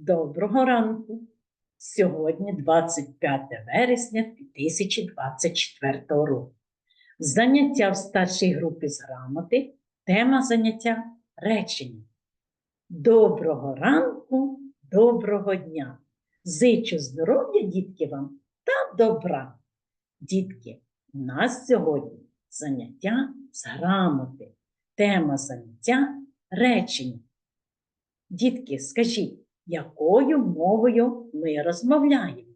Доброго ранку! Сьогодні 25 вересня 2024 року. Заняття в старшій групі з грамоти. Тема заняття речення. Доброго ранку, доброго дня! Зичу здоров'я, дітки, вам та добра. Дітки, у нас сьогодні заняття з грамоти. Тема заняття речення. Дітки, скажіть, якою мовою ми розмовляємо?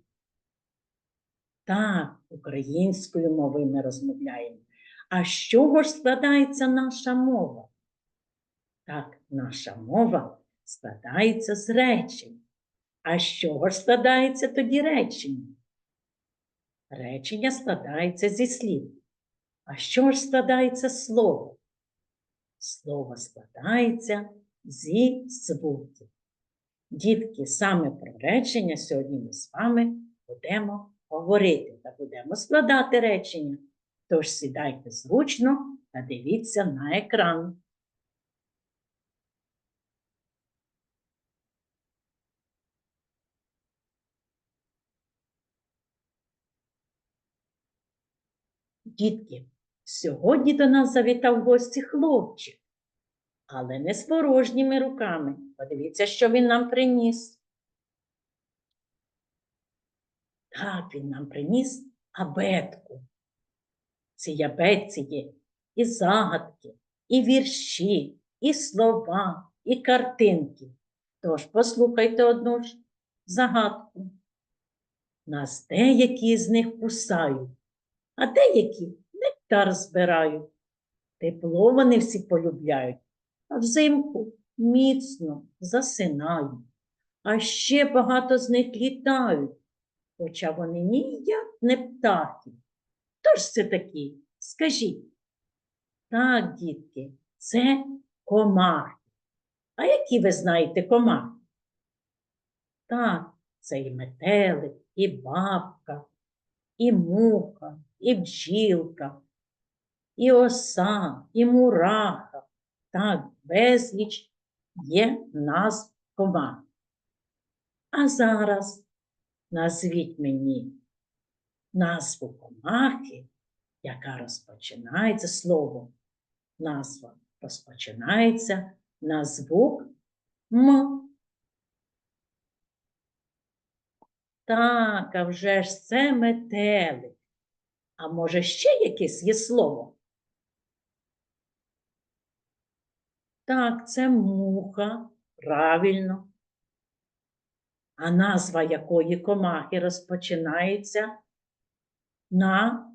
Так, українською мовою ми розмовляємо. А з чого ж складається наша мова? Так, наша мова складається з речень. А з чого ж складається тоді речення? Речення складається зі слів. А з чого ж складається слово? Слово складається зі звуків. Дітки, саме про речення сьогодні ми з вами будемо говорити та будемо складати речення. Тож сідайте зручно та дивіться на екран. Дітки, сьогодні до нас завітав гості хлопчик, але не з порожніми руками. Подивіться, що він нам приніс. Так, він нам приніс абетку. В цій абетці є і загадки, і вірші, і слова, і картинки. Тож послухайте одну ж загадку. Нас деякі з них кусають, а деякі нектар збирають. Тепло вони всі полюбляють, а взимку міцно засинають. А ще багато з них літають, хоча вони ніяк не птахи. Хто ж це такі? Скажіть. Так, дітки, це комахи. А які ви знаєте комахи? Так, це і метелик, і бабка, і муха, і бджілка, і оса, і мураха. Так, безліч є назв комах. А зараз назвіть мені назву комахи, яка розпочинається словом. Назва розпочинається на звук М. Так, а вже ж це метелик. А може ще якесь є слово? Так, це муха, правильно. А назва якої комахи розпочинається на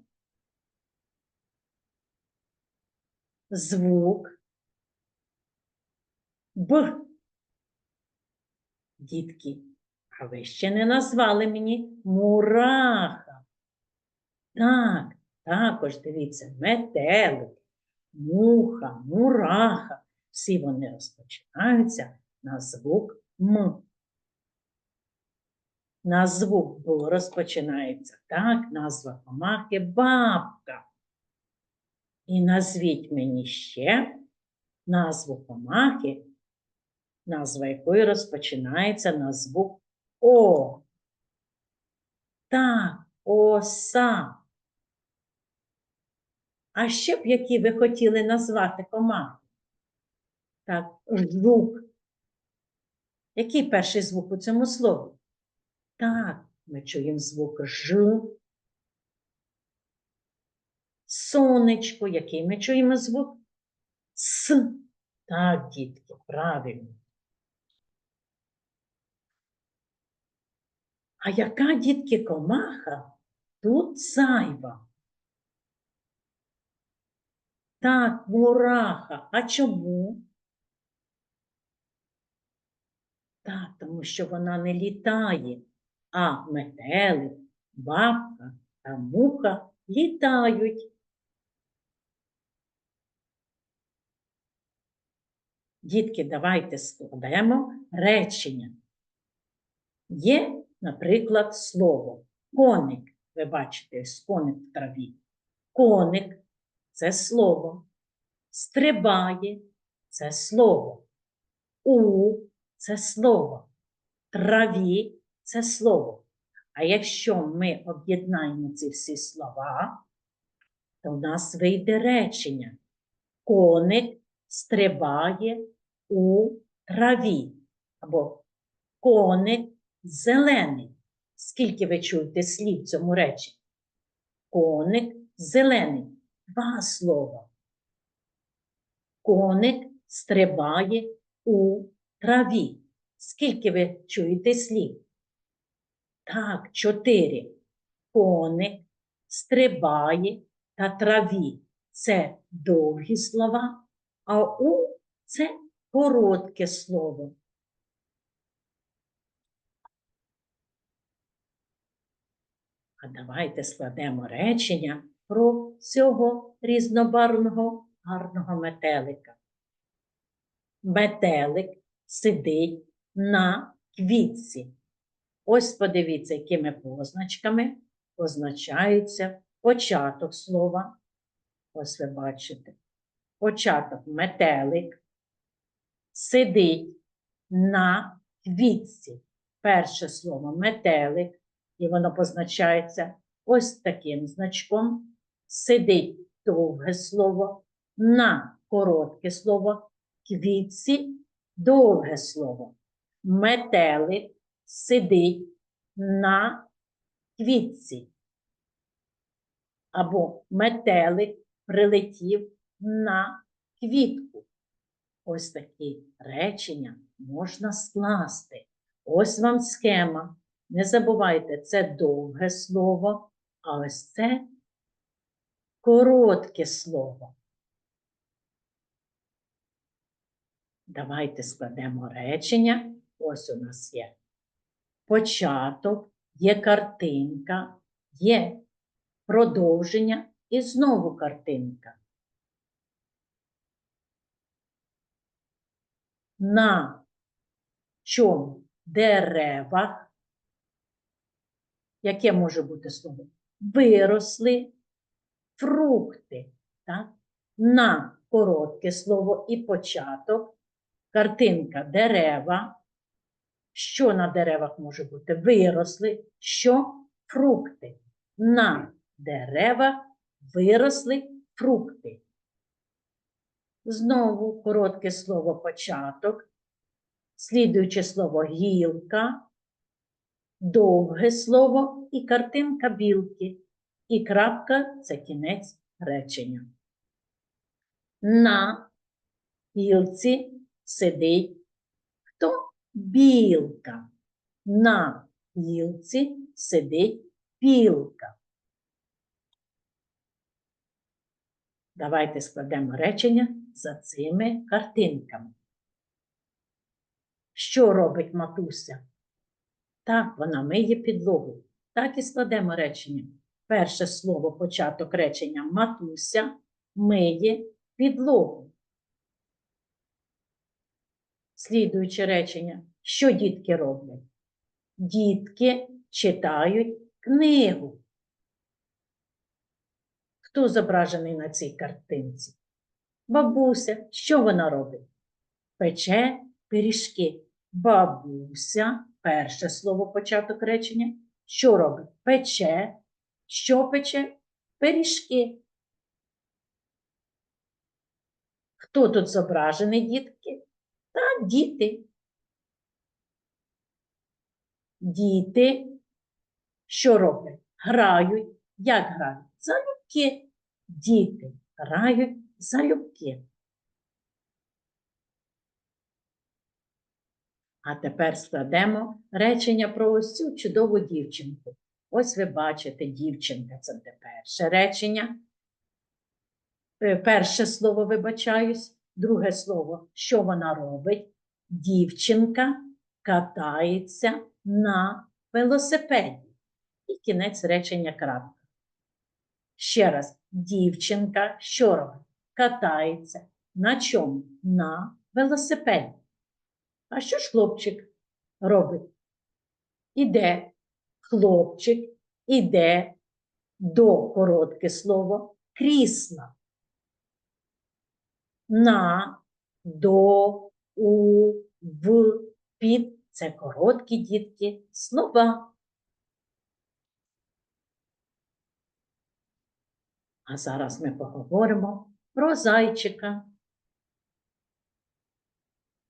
звук Б. Дітки, а ви ще не назвали мені мураха. Так, також дивіться, метелик, муха, мураха. Всі вони розпочинаються на звук М. На звук Б розпочинається так, назва комахи бабка. І назвіть мені ще назву комахи, назва якої розпочинається на звук О. Так, оса. А ще б які ви хотіли назвати комахи? Так, жук. Який перший звук у цьому слові? Так, ми чуємо звук Ж. Сонечко, який ми чуємо звук С. Так, дітки, правильно. А яка, дітки, комаха тут зайва? Так, мураха. А чому? Так, тому що вона не літає, а метелик, бабка та муха літають. Дітки, давайте складемо речення. Є, наприклад, слово коник. Ви бачите, ось коник в траві. Коник це слово. Стрибає це слово. У це слово. траві це слово. А якщо ми об'єднаємо ці всі слова, то в нас вийде речення. Коник стрибає у траві. Або коник зелений. Скільки ви чуєте слів цьому реченні? Коник зелений. Два слова. Коник стрибає у траві. Скільки ви чуєте слів? Так, чотири. Коник стрибає та траві. Це довгі слова, а у це коротке слово. А давайте складемо речення про цього різнобарвного гарного метелика. Метелик сидить на квітці. Ось подивіться, якими позначками позначається початок слова. Ось ви бачите. Початок метелик сидить на квітці. Перше слово метелик, і воно позначається ось таким значком. Сидить довге слово, на коротке слово, квітці довге слово. Метелик сидить на квітці. Або метелик прилетів на квітку. Ось такі речення можна скласти. Ось вам схема. Не забувайте, це довге слово, а ось це коротке слово. Давайте складемо речення. Ось у нас є початок, є картинка, є продовження і знову картинка. На чому деревах, яке може бути слово? Виросли фрукти. Так? На коротке слово і початок, картинка дерева. Що на деревах може бути? Виросли, що фрукти. На деревах виросли фрукти. Знову коротке слово початок, слідуюче слово гілка, довге слово і картинка білки. І крапка це кінець речення. На гілці сидить хто? Білка. На гілці сидить білка. Давайте складемо речення за цими картинками. Що робить матуся? Так, вона миє підлогу. Так і складемо речення. Перше слово початок речення матуся миє підлогу. Слідуюче речення. Що дітки роблять? Дітки читають книгу. Хто зображений на цій картинці? Бабуся, що вона робить? Пече пиріжки. Бабуся, перше слово початок речення. Що робить? Пече. Що пече? Пиріжки. Хто тут зображений, дітки? Діти. Діти, що роблять? Грають. Як грають? Залюбки. Діти грають залюбки. А тепер складемо речення про ось цю чудову дівчинку. Ось ви бачите, дівчинка це те перше речення. Е, Перше слово вибачаюсь, друге слово, що вона робить? Дівчинка катається на велосипеді. І кінець речення крапка. Ще раз, дівчинка що робить? Катається. На чому? На велосипеді. А що ж хлопчик робить? Іде хлопчик, іде до коротке слово крісла. На, до, у, в, під це короткі дітки слова. А зараз ми поговоримо про зайчика.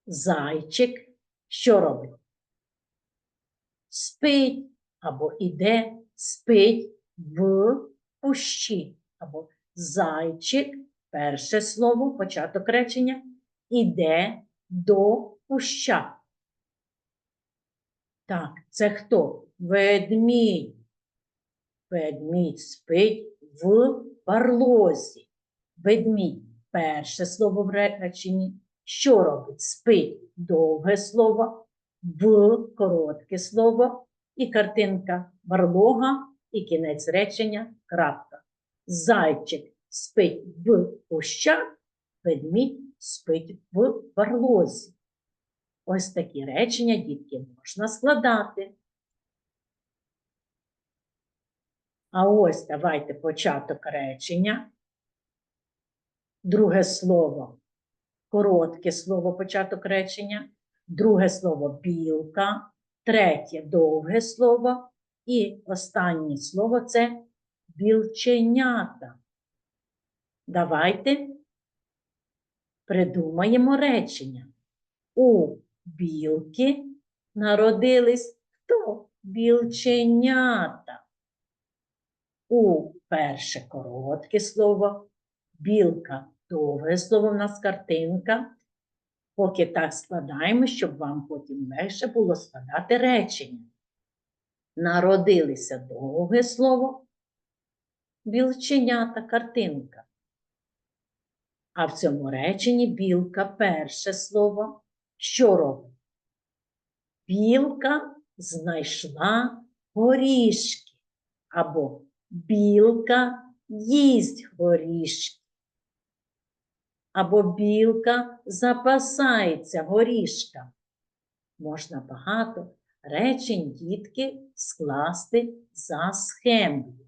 Зайчик що робить? Спить або іде, спить в кущі. Або зайчик, перше слово, початок речення, іде до куща. Так, це хто? Ведмідь. Ведмідь спить в барлозі. Ведмідь перше слово в реченні. Що робить? Спить довге слово, в коротке слово і картинка барлога і кінець речення крапка. Зайчик спить в кущах, ведмідь спить в барлозі. Ось такі речення, дітки, можна складати. А ось давайте початок речення. Друге слово коротке слово початок речення, друге слово білка, третє довге слово і останнє слово це білченята. Давайте придумаємо речення. У білки народились хто? Білченята. У перше коротке слово, білка довге слово в нас картинка. Поки так складаємо, щоб вам потім легше було складати речення. Народилися довге слово, білченята картинка. А в цьому реченні білка перше слово. Що робить? Білка знайшла горішки. Або білка їсть горішки. Або білка запасається горішками. Можна багато речень дітки скласти за схемою.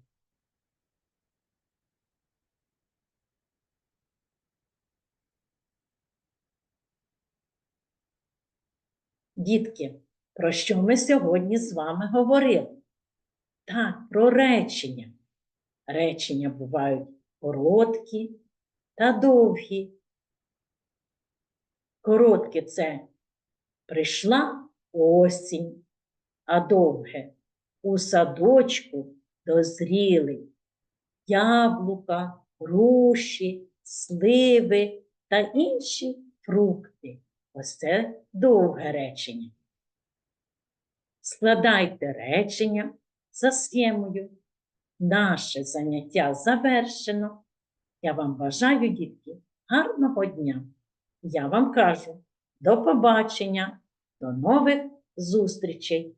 Дітки, про що ми сьогодні з вами говорили? Так, про речення. Речення бувають короткі та довгі. Коротке це прийшла осінь, а довге у садочку дозріли яблука, груші, сливи та інші фрукти. Ось це довге речення. Складайте речення за схемою. Наше заняття завершено. Я вам бажаю, дітки, гарного дня. Я вам кажу до побачення, до нових зустрічей.